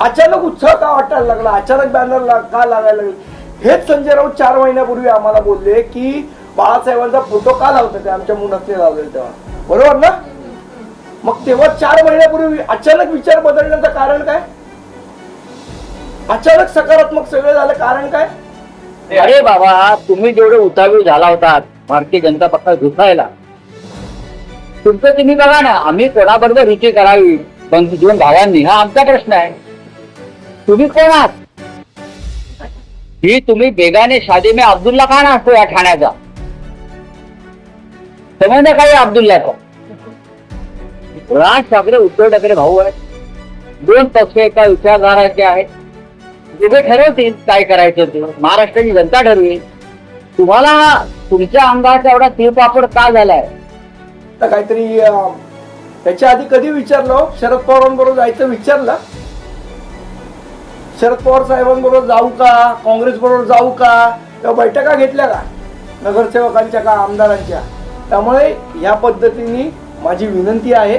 अचानक उत्साह का वाटायला लागला? अचानक बॅनर का लागायला लागले? हेच संजय राऊत चार महिन्यापूर्वी आम्हाला बोलले की बाळासाहेबांचा फोटो का लावता ते आमच्या मुलातले लावले तेव्हा. बरोबर ना? मग तेव्हा चार महिन्यापूर्वी अचानक विचार बदलण्याचं कारण काय? अचानक सकारात्मक सगळं झालं कारण काय? अरे बाबा तुम्ही जेवढे उतावी झाला होता भारतीय जनता पक्ष घुसायला तुमचं तुम्ही बघा ना आम्ही कोणाबरोबर रुची करावी बंधू दोन भावांनी हा आमचा प्रश्न आहे. तुम्ही कोण आहात? ही तुम्ही बेगाने शादी में अब्दुल्ला का ना असतो या ठाण्याचा? समजलं काय अब्दुल्लाचा राज ठाकरे उद्धव ठाकरे भाऊ आहेत. दोन पक्ष एका विचारधाराचे आहेत. दोघे ठरवतील काय करायचं ते. महाराष्ट्राची जनता ठरवेल तुम्हाला तुमच्या अंगाचा एवढा तिळपापड का झालाय? तर काहीतरी त्याच्या आधी कधी विचारलं हो? शरद पवारांबरोबर जायचं विचारलं. शरद पवार साहेबांबरोबर जाऊ का? काँग्रेस बरोबर जाऊ का? किंवा बैठका घेतल्या का? नगरसेवकांच्या का? आमदारांच्या? त्यामुळे या पद्धतीने माझी विनंती आहे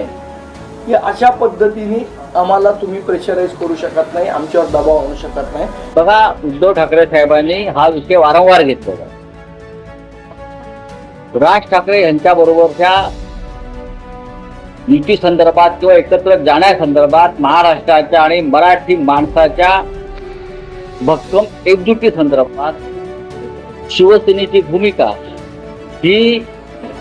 की अशा पद्धतीने आम्हाला तुम्ही प्रेशराईज करू शकत नाही आमच्यावर दबाव आणू शकत नाही. बघा उद्धव ठाकरे साहेबांनी हा विषय वारंवार घेतलेला राज ठाकरे यांच्या बरोबरच्या युती संदर्भात किंवा एकत्र जाण्यासंदर्भात महाराष्ट्राच्या आणि मराठी माणसाच्या भक्कम एकजुटी संदर्भात शिवसेनेची भूमिका ही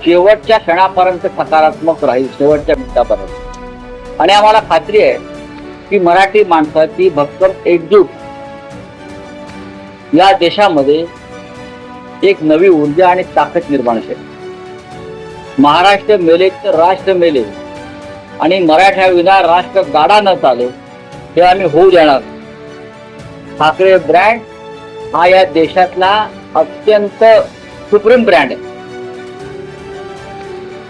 शेवटच्या क्षणापर्यंत सकारात्मक राहील शेवटच्या मिनिटापर्यंत. आणि आम्हाला खात्री आहे की मराठी माणसाची भक्कम एकजूट या देशामध्ये एक नवी ऊर्जा आणि ताकद निर्माण केली महाराष्ट्र मेले तर राष्ट्र मेले आणि मराठ्याविना राष्ट्र गाडा न चाले हे आम्ही होऊ देणार. ठाकरे ब्रँड हा या देशातला अत्यंत सुप्रीम ब्रँड आहे.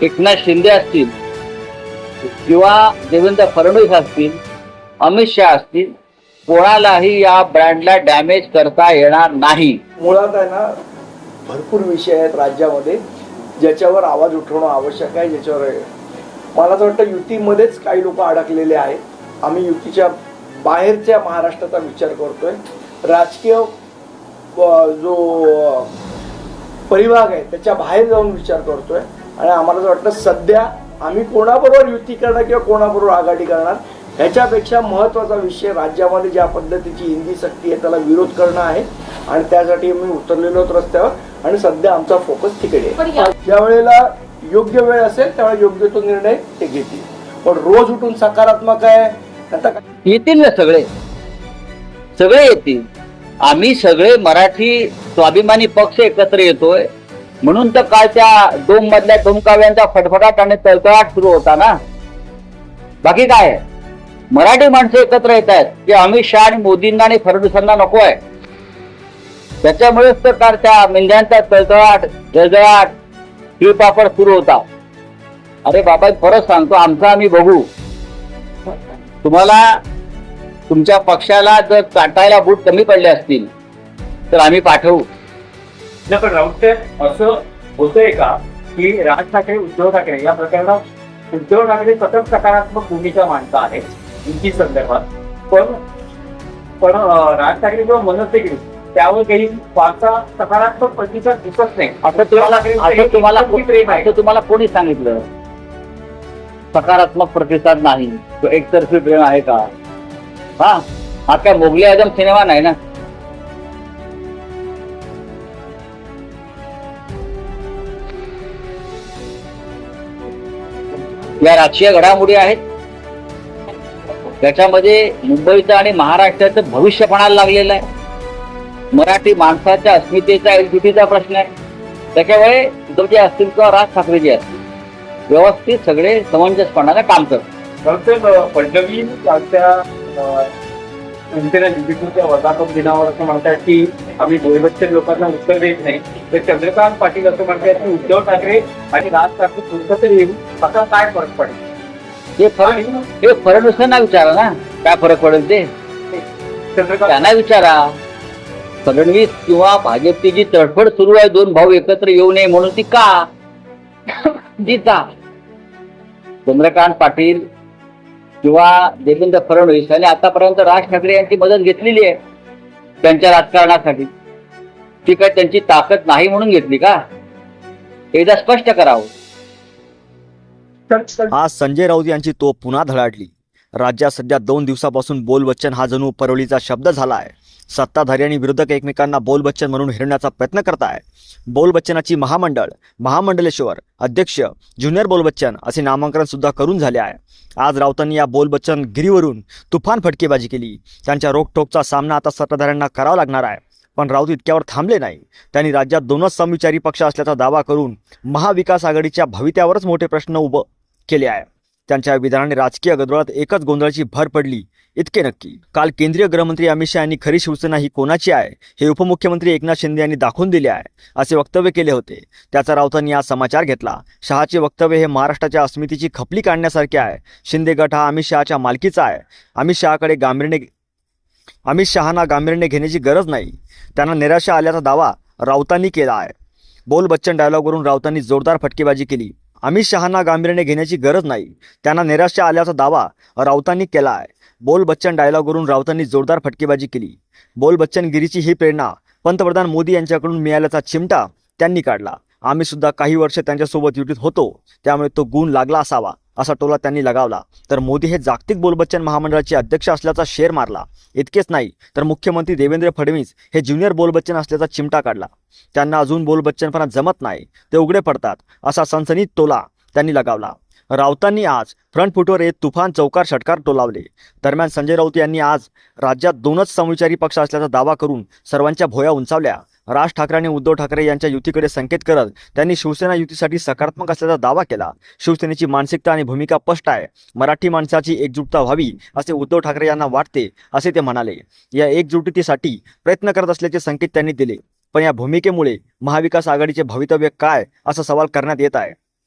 एकनाथ शिंदे असतील किंवा देवेंद्र फडणवीस असतील अमित शहा असतील कोणालाही या ब्रँडला डॅमेज करता येणार नाही. मुळात आहे ना भरपूर विषय आहेत राज्यामध्ये ज्याच्यावर आवाज उठवणं आवश्यक आहे ज्याच्यावर मला असं वाटतं युतीमध्येच काही लोक अडकलेले आहेत. आम्ही युतीच्या बाहेरच्या महाराष्ट्राचा विचार करतोय. राजकीय जो परिभाग आहे त्याच्या बाहेर जाऊन विचार करतोय. आणि आम्हाला असं वाटतं सध्या आम्ही कोणाबरोबर युती करणार किंवा कोणाबरोबर आघाडी करणार ह्याच्यापेक्षा महत्त्वाचा विषय राज्यामध्ये ज्या पद्धतीची हिंदी सक्ती आहे त्याला विरोध करणं आहे. आणि त्यासाठी आम्ही उतरलेलो आहोत रस्त्यावर. आणि सध्या आमचा फोकस तिकडे आहे. ज्या वेळेला योग्य वेळ असेल त्यावेळेला योग्य तो निर्णय ते घेतील. पण रोज उठून सकारात्मक आहे आता येतील ना सगळे. सगळे येतील. आम्ही सगळे मराठी स्वाभिमानी पक्ष एकत्र येतोय. म्हणून तर काल त्या डोम मधल्या डोमकाव्यांचा फटफटाट आणि तळतळाट सुरू होता ना. बाकी काय मराठी माणसं एकत्र येत आहेत. की अमित शहा आणि मोदींना आणि फडणवीसांना नको आहे त्याच्यामुळेच तर काल त्या मेंढ्यांचा तळतळाट जळजळाट तिळपापड सुरू होता. अरे बाबा परत सांगतो आमचा आम्ही बघू. तुम्हाला तुमच्या पक्षाला जर चाटायला बूट कमी पडले असतील तर आम्ही पाठवू. नाही पण राऊत साहेब असं होतंय का की राज ठाकरे उद्धव ठाकरे या प्रकरणात उद्धव ठाकरे सतत सकारात्मक भूमिका मांडता आहेत युती संदर्भात. पण पण राज ठाकरे जेव्हा म्हणत की त्यावर काही फारसा सकारात्मक प्रतिसाद दिसत नाही. असं तुम्हाला आहे. असं तुम्हाला कोणी सांगितलं? सकारात्मक प्रतिसाद नाही. तो एकतर्फी प्रेम आहे का? हा हा काय मोगली आजम सिनेमा नाही ना? या राजकीय घडामोडी आहेत. त्याच्यामध्ये मुंबईचं आणि महाराष्ट्राचं भविष्य पणाला लागलेलं आहे. मराठी माणसाच्या अस्मितेचा एकजुटीचा प्रश्न आहे. त्याच्यामुळे उद्धवजी असतील किंवा राज ठाकरेजी असतील. व्यवस्थित सगळे समंजसपणाने काम साहेब फडणवीस निवडणुकीच्या वर्धापन दिनावर असं म्हणतात की आम्ही गोरगरीब लोकांना उत्तर देत नाही. तर चंद्रकांत पाटील असं म्हणतात की उद्धव ठाकरे आणि राज ठाकरे तुमचं तरी असा काय फरक पडेल? हे फरक हे फडणवीसांना विचारा ना काय फरक पडेल ते? चंद्रकांत त्यांना विचारा. फडणवीस किंवा भाजपची जी तडफड सुरू आहे दोन भाऊ एकत्र येऊ नये म्हणून ती का? ती का? चंद्रकांत पाटील किंवा देवेंद्र फडणवीस यांनी आतापर्यंत राज ठाकरे यांची मदत घेतलेली आहे त्यांच्या राजकारणासाठी. ती काय त्यांची ताकद नाही म्हणून घेतली का? एकदा स्पष्ट करावं. आज संजय राऊत यांची तोप पुन्हा धडाडली. राज्यात सध्या दोन दिवसापासून बोल बच्चन हा जणू परवलीचा शब्द झाला आहे सत्ताधारी आणि विरोधक एकमेकांना बोल बच्चन म्हणून हिरण्याचा प्रयत्न करताय. बोल बच्चनाची महामंडळ महामंडलेश्वर अध्यक्ष ज्युनियर बोल बच्चन असे नामांकन सुद्धा करून झाले आहे. आज राऊतांनी या बोल बच्चन गिरीवरून तुफान फटकेबाजी केली. त्यांच्या रोखटोकचा सामना आता सत्ताधाऱ्यांना करावा लागणार आहे. पण राऊत इतक्यावर थांबले नाही. त्यांनी राज्यात दोनच समविचारी पक्ष असल्याचा दावा करून महाविकास आघाडीच्या भवित्यावरच मोठे प्रश्न उभं केले आहे. त्यांच्या विधानाने राजकीय गदोळात एकच गोंधळाची भर पडली. इतके नक्की. काल केंद्रीय गृहमंत्री अमित शहा यांनी खरी शिवसेना ही कोणाची आहे हे उपमुख्यमंत्री एकनाथ शिंदे यांनी दाखवून दिले आहे असे वक्तव्य केले होते. त्याचा राऊतांनी आज समाचार घेतला. शहाचे वक्तव्य हे महाराष्ट्राच्या अस्मितेची खपली काढण्यासारखे आहे. शिंदे गट हा अमित शहाच्या मालकीचा आहे. अमित शहाकडे गांभीर्याने अमित शहाना गांभीर्याने घेण्याची गरज नाही. त्यांना निराशा आल्याचा दावा राऊतांनी केला आहे. बोल बच्चन डायलॉगवरून राऊतांनी जोरदार फटकेबाजी केली. अमित शहाना गांभीर्याने घेण्याची गरज नाही. त्यांना निराशा आल्याचा दावा राऊतांनी केला आहे बोल बच्चन डायलॉगवरून राऊतांनी जोरदार फटकेबाजी केली. बोल बच्चनगिरीची ही प्रेरणा पंतप्रधान मोदी यांच्याकडून मिळाल्याचा चिमटा त्यांनी काढला. आम्ही सुद्धा काही वर्ष त्यांच्यासोबत युटीत होतो. त्यामुळे तो गुण लागला असावा. असा टोला त्यांनी लगावला. तर मोदी हे जागतिक बोल बच्चन महामंडळाचे अध्यक्ष असल्याचा शेर मारला. इतकेच नाही तर मुख्यमंत्री देवेंद्र फडणवीस हे ज्युनियर बोल बच्चन असल्याचा चिमटा काढला. त्यांना अजून बोल बच्चनपणा जमत नाही ते उघडे पडतात असा सनसनीत टोला त्यांनी लगावला. राऊतांनी आज फ्रंट फुटवर येत तुफान चौकार षटकार टोलावले. दरम्यान संजय राऊत यांनी आज राज्यात दोनच समविचारी पक्ष असल्याचा दावा करून सर्वांच्या भोया उंचावल्या. राज ठाकरे आणि उद्धव ठाकरे यांच्या युतीकडे संकेत करत त्यांनी शिवसेना युतीसाठी सकारात्मक असल्याचा दावा केला. शिवसेनेची मानसिकता आणि भूमिका स्पष्ट आहे. मराठी माणसाची एकजुटता व्हावी असे उद्धव ठाकरे यांना वाटते असे ते म्हणाले. या एकजुटीसाठी प्रयत्न करत असल्याचे संकेत त्यांनी दिले. पण या भूमिकेमुळे महाविकास आघाडीचे भवितव्य काय असा सवाल करण्यात येत आहे.